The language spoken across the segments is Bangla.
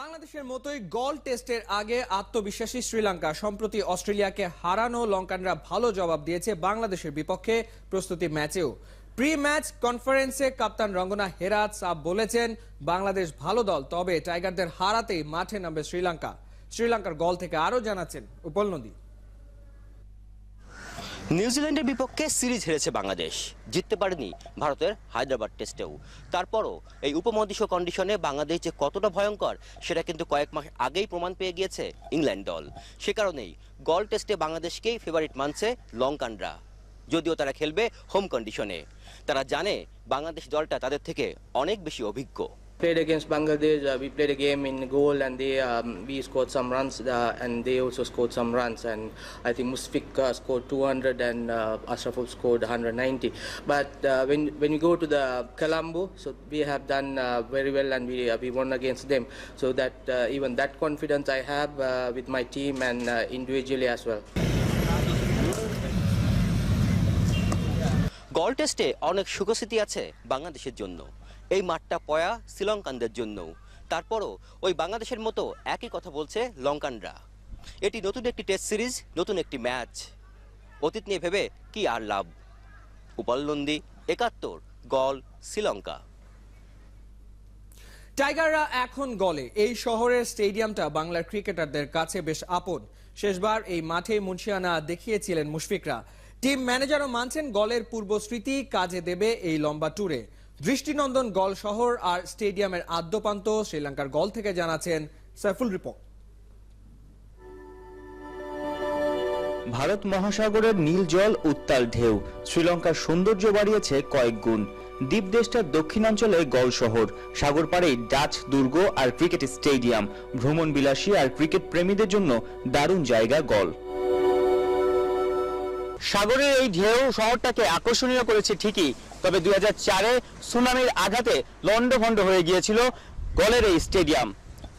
বাংলাদেশের মতোই গল টেস্টের আগে আত্মবিশ্বাসী শ্রীলঙ্কা সম্প্রতি অস্ট্রেলিয়াকে হারানো লঙ্কানরা ভালো জবাব দিয়েছে বাংলাদেশের বিপক্ষে প্রস্তুতি ম্যাচেও। প্রি ম্যাচ কনফারেন্সে কাপ্তান রঙ্গনা হেরাত সাব বলেছেন, বাংলাদেশ ভালো দল, তবে টাইগারদের হারাতেই মাঠে নামবে শ্রীলঙ্কা। শ্রীলঙ্কার গল থেকে আরও জানাচ্ছেন উপল নদী নিউজিল্যান্ডের বিপক্ষে সিরিজ হেরেছে বাংলাদেশ। জিততে পারেনি ভারতের হায়দ্রাবাদ টেস্টেও। তারপরও এই উপমহাদেশীয় কন্ডিশনে বাংলাদেশ যে কতটা ভয়ঙ্কর, সেটা কিন্তু কয়েক মাস আগেই প্রমাণ পেয়ে গিয়েছে ইংল্যান্ড দল। সে কারণেই গল টেস্টে বাংলাদেশকেই ফেভারিট মানছে লঙ্কানরা। যদিও তারা খেলবে হোম কন্ডিশনে তারা জানে বাংলাদেশ দলটা তাদের থেকে অনেক বেশি অভিজ্ঞ। Played against Bangladesh. Uh, we played a game in goal, and they um, we scored some runs, uh, and they also scored some runs. And I think Musfik uh, scored 200, and uh, Ashraful scored 190. But uh, when when you go to the Colombo, so we have done uh, very well, and we uh, we won against them. So that even that confidence I have with my team and individually as well. গল টেস্টে অনেক সুখস্মৃতি আছে বাংলাদেশের জন্য। এই মাঠটা পয়া শ্রীলঙ্কানদের জন্যও। তারপরও ওই বাংলাদেশের মতো একই কথা বলছে লঙ্কানরা। এটি নতুন একটি টেস্ট সিরিজ, নতুন একটি ম্যাচ। অতীত নিয়ে ভেবে কি আর লাভ? উপলনন্দী একাত্তর, গল, শ্রীলঙ্কা। টাইগাররা এখন গলে। এই শহরের স্টেডিয়ামটা বাংলার ক্রিকেটারদের কাছে বেশ আপন। শেষবার এই মাঠে মুন্সিয়ানা দেখিয়েছিলেন মুশফিকরা। টিম ম্যানেজারও মানছেন গলের পূর্ব স্মৃতি কাজে দেবে এই লম্বা ট্যুরে। দৃষ্টিনন্দন গল শহর আর স্টেডিয়ামের আদ্যপান্ত শ্রীলঙ্কার গল থেকে জানাচ্ছেন সাইফুল রিপোর্ট ভারত মহাসাগরের নীল জল, উত্তাল ঢেউ, শ্রীলঙ্কার সৌন্দর্য বাড়িয়েছে কয়েক গুণ। দ্বীপ দেশটার দক্ষিণাঞ্চলে গল শহর সাগর পাড়েই ডাচ, দুর্গ আর ক্রিকেট স্টেডিয়াম ভ্রমণ বিলাসী আর ক্রিকেট প্রেমীদের জন্য দারুণ জায়গা গল। সাগরের এই ঢেউ শহরটাকে আকর্ষণীয় করেছে ঠিকই, তবে দুই চারে সুনামির আঘাতে লন্ডভন্ড হয়ে গিয়েছিল গলের এই স্টেডিয়াম।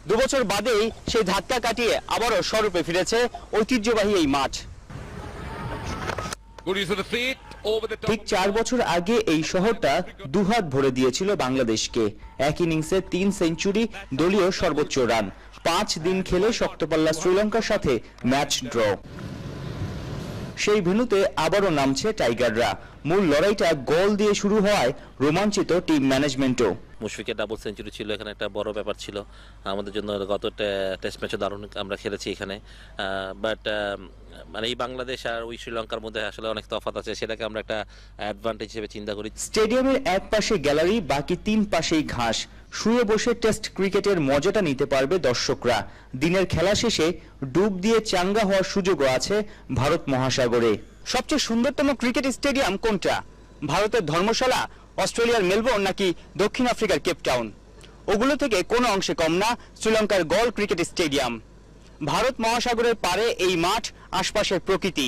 দুবছর বাদেই সেই ধাক্কা কাটিয়ে আবারও স্বরূপে ফিরেছে ঐতিহ্যবাহী এই মাঠ. ঠিক চার বছর আগে এই শহরটা দুহাত ভরে দিয়েছিল বাংলাদেশকে। এক ইনিংসে তিন সেঞ্চুরি, দলীয় সর্বোচ্চ রান। পাঁচ দিন খেলে শক্তপাল্লা শ্রীলঙ্কার সাথে ম্যাচ ড্র। সেই ভেন্যুতে আবারও নামছে টাইগাররা। মূল লড়াইটা গোল দিয়ে শুরু হওয়ায় রোমাঞ্চিত টিম ম্যানেজমেন্টও। মুশফিকের ডাবল সেঞ্চুরি ছিল এখানে একটা বড় ব্যাপার ছিল। আমাদের জন্য গত টেস্ট ম্যাচে দারুণ আমরা খেলেছি এখানে। বাট মানে এই বাংলাদেশ আর ওই শ্রীলঙ্কার মধ্যে আসলে অনেক তফাৎ আছে সেটাকে আমরা একটা অ্যাডভান্টেজ হিসেবে চিন্তা করি। স্টেডিয়ামের এক পাশে গ্যালারি বাকি তিন পাশেই ঘাস। শুয়ে বসে টেস্ট ক্রিকেটের মজাটা নিতে পারবে দর্শকরা। দিনের খেলা শেষে ডুব দিয়ে চাঙ্গা হওয়ার সুযোগও আছে ভারত মহাসাগরে। সবচেয়ে সুন্দরতম ক্রিকেট স্টেডিয়াম কোনটা? ভারতের ধর্মশালা, অস্ট্রেলিয়ার মেলবোর্ন নাকি দক্ষিণ আফ্রিকার কেপটাউন ওগুলো থেকে কোনো অংশে কম না, শ্রীলঙ্কার গল ক্রিকেট স্টেডিয়াম ভারত মহাসাগরের পারে এই মাঠ আশপাশের প্রকৃতি।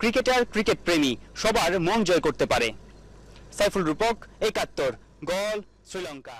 ক্রিকেটার ক্রিকেট প্রেমী, সবার মন জয় করতে পারে। সাইফুল রূপক, একাত্তর, গল, শ্রীলঙ্কা।